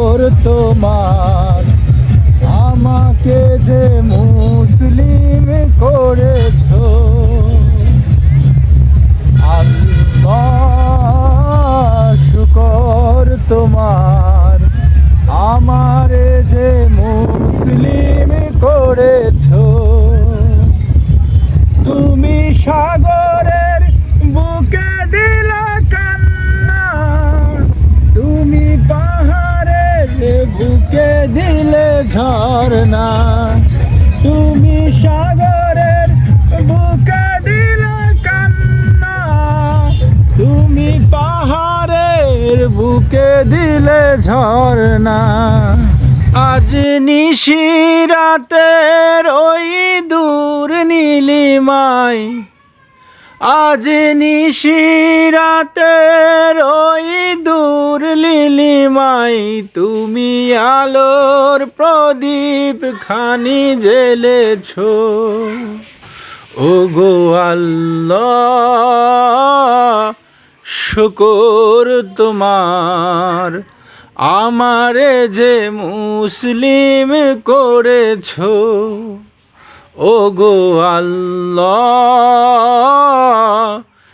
শুকর তোমার। আমাকে যে মুসলিম করেছ শুকর তোমার। আমার যে মুসলিম করেছ ঝর্ণা। তুমি সাগরের বুকে দিলে কান্না। তুমি পাহাড়ের বুকে দিলে ঝর্ণা। আজ নিশিরাতের ওই দূর নীলিমায় আজ নিশিরাতের ওই দূর লিলিমাই, তুমি আলোর প্রদীপ খানি জেলেছ ও গো আল্লাহ, শুকর তোমার, আমারে যে মুসলিম করেছ। ও গো আল্লাহ